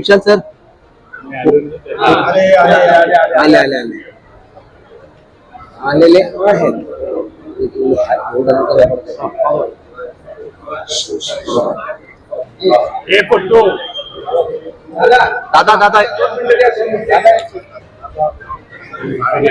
विशाल sir? आले आले आले. आलेले आहेत. दादा दादा अरे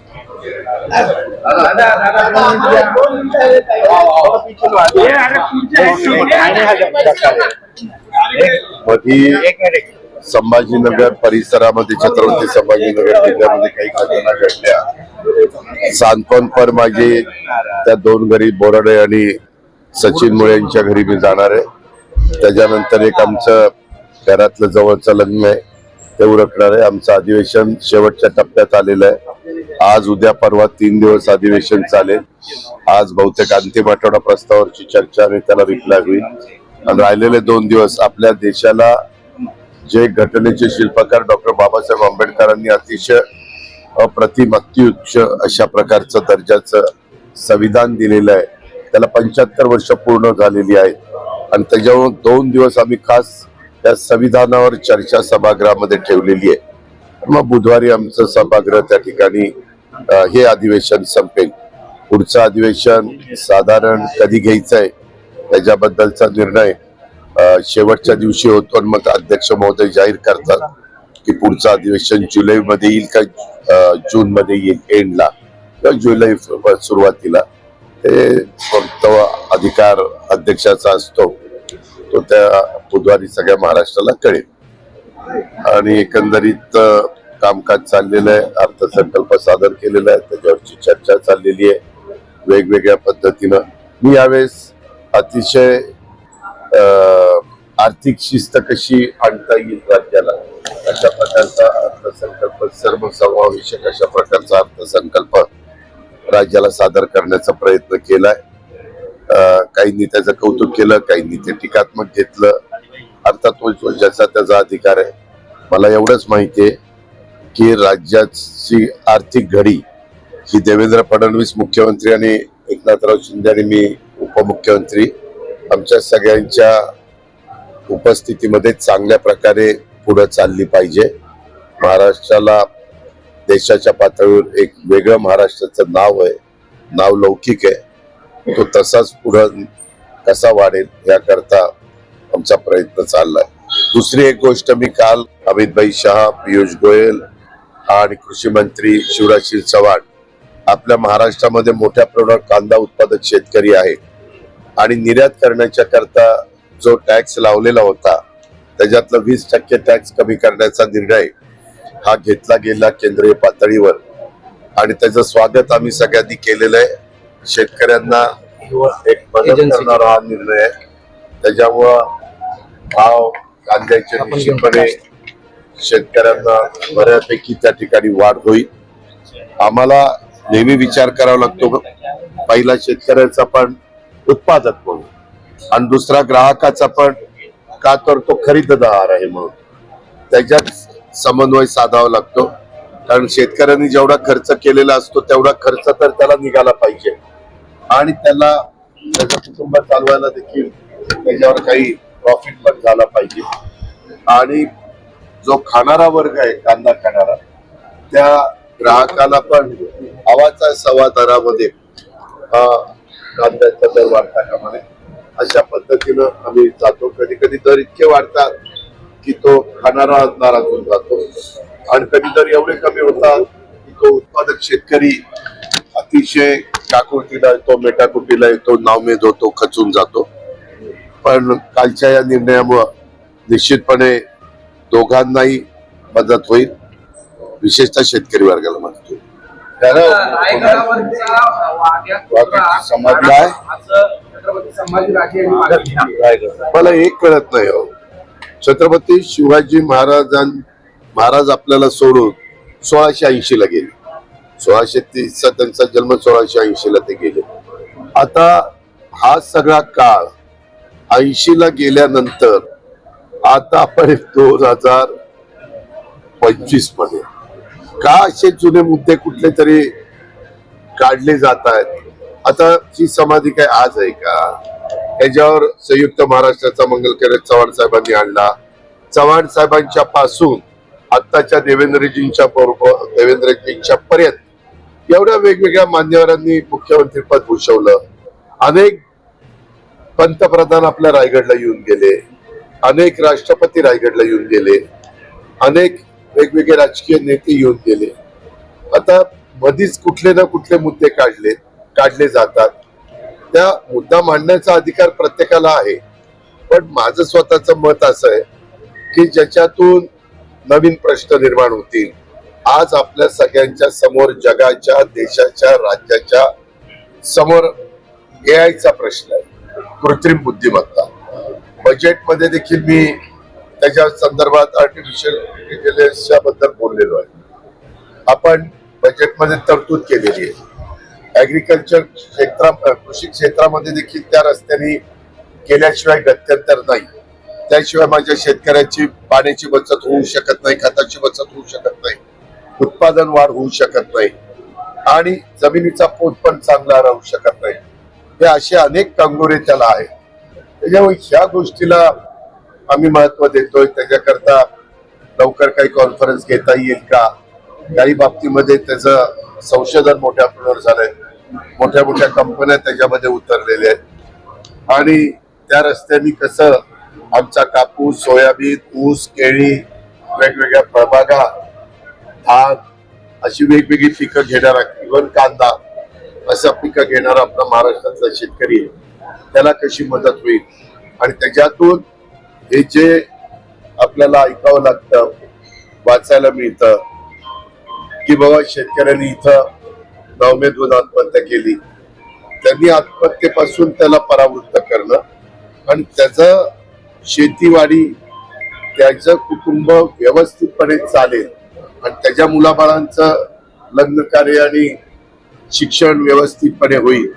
मधी संभाजीनगर परिसरामध्ये छत्रपती संभाजीनगर जिल्ह्यामध्ये काही घटना घडल्या. सांत्वनपर माझे त्या दोन घरी बोराडे आणि सचिन मुळे यांच्या घरी मी जाणार आहे. त्याच्यानंतर एक आमचं घरातलं जवळचं लग्न आहे. ते उरकणार आहे. आमचं अधिवेशन शेवटच्या टप्प्यात आलेलं आहे. आज उद्या परवा तीन दिवस अधिवेशन चालेल. आज बहुतेक अंतिम आठवडा प्रस्तावावरची चर्चा आणि त्याला विकला होईल. आणि राहिलेले दोन दिवस आपल्या देशाला जे घटनेचे शिल्पकार डॉक्टर बाबासाहेब आंबेडकरांनी अतिशय अप्रतिम अत्युच्च अशा प्रकारचं दर्जाचं संविधान दिलेलं आहे. त्याला पंच्याहत्तर वर्ष पूर्ण झालेली आहेत. आणि त्याच्यावर दोन दिवस आम्ही खास त्या संविधानावर चर्चा सभागृहामध्ये ठेवलेली आहे. मग बुधवारी आमचं सभागृह त्या ठिकाणी हे अधिवेशन संपेल. पुढचं अधिवेशन साधारण कधी घ्यायचं आहे त्याच्याबद्दलचा निर्णय शेवटच्या दिवशी होतो आणि मग अध्यक्ष महोदय जाहीर करतात की पुढचं अधिवेशन जुलैमध्ये येईल का जूनमध्ये येईल एंडला. किंवा जुलै सुरुवातीला. हे फक्त अधिकार अध्यक्षाचा असतो. तो त्या बुधवारी सगळ्या महाराष्ट्राला कळेल. आणि एकंदरीत कामकाज चाललेलं आहे अर्थसंकल्प सादर केलेला आहे त्याच्यावरची चर्चा चाललेली आहे वेगवेगळ्या पद्धतीनं. मी यावेळेस अतिशय आर्थिक शिस्त कशी आणता येईल राज्याला अशा प्रकारचा अर्थसंकल्प सर्वसमावेशक अशा प्रकारचा अर्थसंकल्प राज्याला सादर करण्याचा प्रयत्न केलाय. आहे काहींनी त्याचं कौतुक केलं काहींनी ते टीकात्मक घेतलं. अर्थात तो ज्याचा त्याचा अधिकार आहे. मला एवढंच माहिती आहे की राज्याची आर्थिक घडी ही देवेंद्र फडणवीस मुख्यमंत्री आणि एकनाथराव शिंदे आणि मी उपमुख्यमंत्री आमच्या सगळ्यांच्या उपस्थितीमध्ये चांगल्या प्रकारे पुढे चालली पाहिजे. महाराष्ट्राला देशाच्या पातळीवर एक वेगळं महाराष्ट्राचं नाव आहे. नाव लौकिक आहे. तो तसाच पुढं कसा वाढेल याकरता आमचा प्रयत्न चाललाय. दुसरी एक गोष्ट मी काल अमितभाई शहा पियुष गोयल आणि कृषी मंत्री शिवराजसिंग चव्हाण आपल्या महाराष्ट्रामध्ये मोठ्या प्रमाणात कांदा उत्पादक शेतकरी आहे. आणि निर्यात करण्याच्या करता जो टॅक्स लावलेला होता त्याच्यातलं वीस टक्के टॅक्स कमी करण्याचा निर्णय हा घेतला गेला केंद्रीय पातळीवर. आणि त्याचं स्वागत आम्ही सगळ्यांनी केलेलं आहे. शेतकऱ्यांना एक मदत. करणारा हा निर्णय आहे. त्याच्यामुळं भाव कांद्याचे निश्चितपणे शेतकऱ्यांना बऱ्यापैकी त्या ठिकाणी वाढ होईल. आम्हाला नेहमी विचार करावा लागतो पहिला शेतकऱ्याचा पण उत्पादक म्हणून. आणि दुसरा ग्राहकाचा पण का तर तो खरीददार आहे म्हणून. त्याच्यात समन्वय साधावा लागतो. कारण शेतकऱ्यांनी जेवढा खर्च केलेला असतो तेवढा खर्च तर त्याला निघाला पाहिजे. आणि त्याला त्याचं कुटुंब चालवायला देखील त्याच्यावर काही प्रॉफिट पण झाला पाहिजे. आणि जो खाणारा वर्ग आहे कांदा खाणारा त्या ग्राहकाला पण आवाचा सव्वा दरामध्ये कांद्याचा दर वाढता कामा अशा पद्धतीनं आम्ही जातो. कधी कधी दर इतके वाढतात की तो खाणारा नाराज होऊन जातो. आणि कधी दर एवढे कमी होतात की तो उत्पादक शेतकरी अतिशय काकुळतीला येतो मेटाकुटीला येतो नावमेद होतो खचून जातो. पण कालच्या या निर्णयामुळं निश्चितपणे दोघांनाही मदत होईल विशेषतः शेतकरी वर्गाला मदत होईल. मागितलं. मला एक कळत नाही हो. छत्रपती शिवाजी महाराजां महाराज आपल्याला सोडून सोळाशे ऐंशी ला गेले. सोळाशे तीसचा त्यांचा जन्म सोळाशे ऐंशी ला ते गेले. आता हा सगळा काळ ऐंशी ला गेल्यानंतर आता आपण दोन हजार पंचवीसमध्ये का असे जुने मुद्दे कुठले तरी काढले जात आहेत? आता ही समाधी काय आज आहे का? त्याच्यावर संयुक्त महाराष्ट्राचा मंगल चव्हाण साहेबांनी आणला. चव्हाण साहेबांच्या पासून आत्ताच्या देवेंद्रजींच्या बरोबर देवेंद्रजींच्या पर्यंत एवढ्या वेगवेगळ्या मान्यवरांनी मुख्यमंत्रीपद भूषवलं. अनेक पंतप्रधान आपल्या रायगडला येऊन गेले. अनेक राष्ट्रपती रायगडला येऊन गेले. अनेक वेगवेगळे राजकीय नेते येऊन गेले. आता मधीच कुठले ना कुठले मुद्दे काढले काढले जातात. त्या मुद्दा मांडण्याचा अधिकार प्रत्येकाला आहे. पण माझं स्वतःचं मत असं आहे की ज्याच्यातून नवीन प्रश्न निर्माण होतील. आज आपल्या सगळ्यांच्या समोर जगाच्या देशाच्या राज्याच्या समोर एआयचा प्रश्न आहे. कृत्रिम बुद्धिमत्ता. बजेटमध्ये देखील मी त्याच्या संदर्भात आर्टिफिशियल इंटेलिजन्सच्या बद्दल बोललेलो आहे. आपण बजेटमध्ये तरतूद केलेली आहे. ऍग्रिकल्चर क्षेत्रा कृषी क्षेत्रामध्ये देखील त्या रस्त्याने केल्याशिवाय गत्यंतर नाही. त्याशिवाय माझ्या शेतकऱ्याची पाण्याची बचत होऊ शकत नाही खताची बचत होऊ शकत नाही. उत्पादन वाढ होऊ शकत नाही. आणि जमिनीचा पोत पण चांगला राहू शकत नाही. हे असे अनेक कंगोरे त्याला आहेत. त्याच्यामुळे ह्या गोष्टीला आम्ही महत्त्व देतोय. त्याच्याकरता लवकर काही कॉन्फरन्स घेता येईल का? काही बाबतीमध्ये त्याचं संशोधन मोठ्या प्रमाणावर झालंय. मोठ्या मोठ्या कंपन्या त्याच्यामध्ये उतरलेल्या आहेत. आणि त्या रस्त्याने कसं आमचा कापूस सोयाबीन ऊस केळी वेगवेगळ्या फळबागा भात अशी वेगवेगळी पिकं घेणारा इव्हन कांदा असं पिकं घेणारा आपला महाराष्ट्रातला शेतकरी आहे. त्याला कशी मदत होईल? आणि त्याच्यातून हे जे आपल्याला ऐकावं लागतं वाचायला मिळतं की बाबा शेतकऱ्यांनी इथं नवमेधून आत्महत्या केली. त्यांनी आत्महत्येपासून त्याला परावृत्त करणं आणि त्याचं शेतीवाडी त्याचं कुटुंब व्यवस्थितपणे चालेल. आणि त्याच्या मुलाबाळांचं लग्न कार्य आणि शिक्षण व्यवस्थितपणे होईल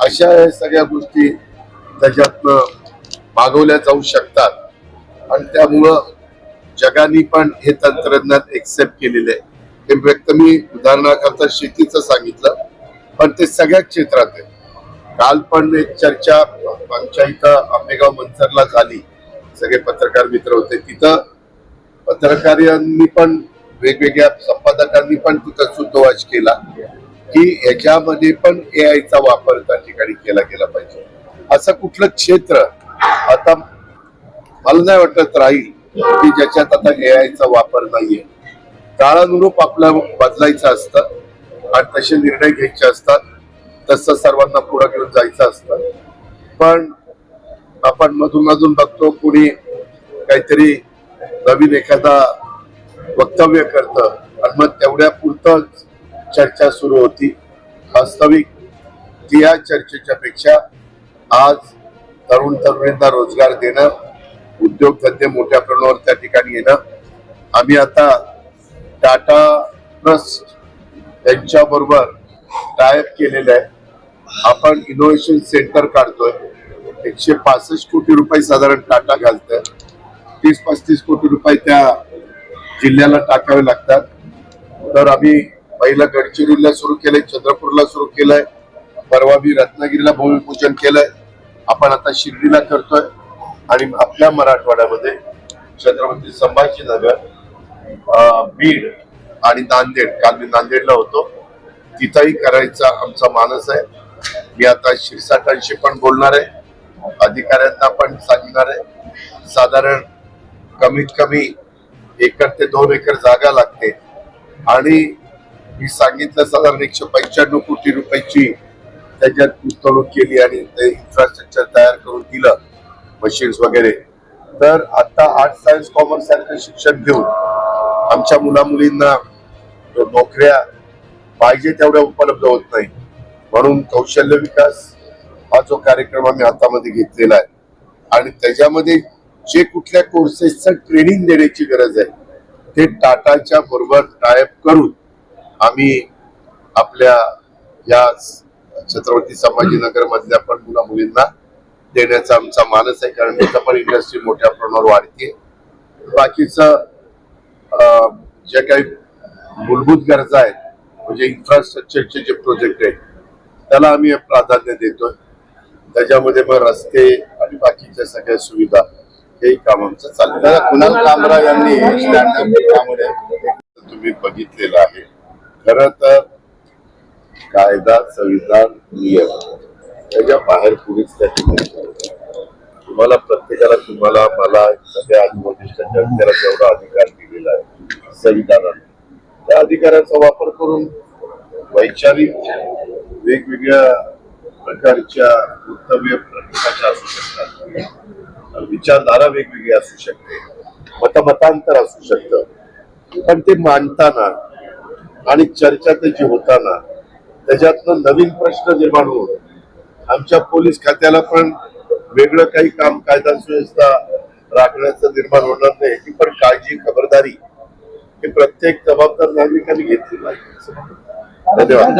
अशा या सगळ्या गोष्टी त्याच्यातनं मागवल्या जाऊ शकतात. आणि त्यामुळं जगाने पण हे तंत्रज्ञान एक्सेप्ट केलेलं आहे. ते व्यक्त मी उदाहरणाकरता शेतीचं सांगितलं पण ते सगळ्या क्षेत्रात आहे. काल पण एक चर्चा आमच्या इथं आंबेगाव मंचरला झाली. सगळे पत्रकार मित्र होते. तिथं पत्रकारांनी पण वेगवेगळ्या संपादकांनी पण तिथं सुतोवाच केला की याच्यामध्ये पण ए चा वापर त्या ठिकाणी केला गेला पाहिजे. असं कुठलं क्षेत्र आता मला नाही वाटत राहील की ज्याच्यात आता ए चा वापर नाहीये. काळानुरूप आपला बदलायचं असतं आणि तसे निर्णय घ्यायचे असतात. तसं सर्वांना पुढे घेऊन जायचं असतं. पण आपण मधून मधून बघतो कुणी काहीतरी नवीन एखादा वक्तव्य करतं. आणि मग तेवढ्या पुरतच चर्चा सुरू होती. वास्तविक त्या या चर्चेच्या पेक्षा आज तरुण तरुणींना रोजगार देणं उद्योगधंदे मोठ्या प्रमाणावर त्या ठिकाणी येणं. आम्ही आता टाटा ट्रस्ट त्यांच्याबरोबर टायअप टायप केलेलं आहे. आपण इनोव्हेशन सेंटर काढतोय. एकशे पासष्ट कोटी रुपये साधारण टाटा घालतोय. तीस पस्तीस कोटी रुपये त्या जिल्ह्याला टाकावे लागतात. तर आम्ही पहिलं गडचिरोलीला सुरू केलंय चंद्रपूरला सुरू केलंय परवा मी रत्नागिरीला भूमिपूजन केलंय. आपण आता शिर्डीला करतोय आणि आपल्या मराठवाड्यामध्ये छत्रपती संभाजीनगर बीड आणि नांदेड काल मी नांदेडला होतो. तिथंही करायचा आमचा मानस आहे. मी आता शिरसाटांशी पण बोलणार आहे. अधिकाऱ्यांना पण सांगणार आहे. साधारण कमीत कमी एकर ते दोन एकर जागा लागते. आणि मी सांगितलं साधारण एकशे पंच्याण्णव कोटी रुपयाची त्याच्यात गुंतवणूक केली आणि ते इन्फ्रास्ट्रक्चर तयार करून दिलं मशीन्स वगैरे. तर आता आर्ट सायन्स कॉमर्स सारखं शिक्षण घेऊन आमच्या मुला मुलींना नोकऱ्या पाहिजे तेवढ्या उपलब्ध होत नाही. म्हणून कौशल्य विकास हा जो कार्यक्रम आम्ही हातामध्ये घेतलेला आहे. आणि त्याच्यामध्ये जे कुठल्या कोर्सेसचं ट्रेनिंग देण्याची गरज आहे ते टाटाच्या बरोबर टायअप करून आम्ही आपल्या या छत्रपती संभाजीनगर मधल्या पण मुला मुलींना देण्याचा आमचा मानस आहे. कारण त्याचा पण इंडस्ट्री मोठ्या प्रमाणावर वाढते बाकीचं ज्या जे काही मूलभूत गरजा आहेत म्हणजे इन्फ्रास्ट्रक्चरचे जे प्रोजेक्ट आहेत त्याला आम्ही प्राधान्य देतोय. त्याच्यामध्ये मग रस्ते आणि बाकीच्या सगळ्या सुविधा हेही काम आमचं चाललं कुणाल कामरा यांनी स्टँडअप त्यामुळे तुम्ही बघितलेलं आहे. खर तर कायदा संविधान नियम त्याच्या बाहेर कुणीच त्या ठिकाणी नाही. तुम्हाला प्रत्येकाला तुम्हाला मला सगळ्या आजूबाजूच्या जनतेला जेवढा अधिकार दिलेला आहे संविधानाने. त्या अधिकाराचा वापर करून वैचारिक वेगवेगळ्या प्रकारच्या कर्तव्य प्रत्येकाच्या असू शकतात. विचारधारा वेगवेगळी असू शकते. मतमतांतर असू शकतं. पण ते मांडताना आणि चर्चा त्याची होताना त्याच्यातनं नवीन प्रश्न निर्माण होत आमच्या पोलीस खात्याला पण वेगळं काही काम कायदा सुव्यवस्था राखण्याचं निर्माण होणार नाही ही पण काळजी खबरदारी ही प्रत्येक जबाबदार नागरिकांनी घेतली पाहिजे. धन्यवाद.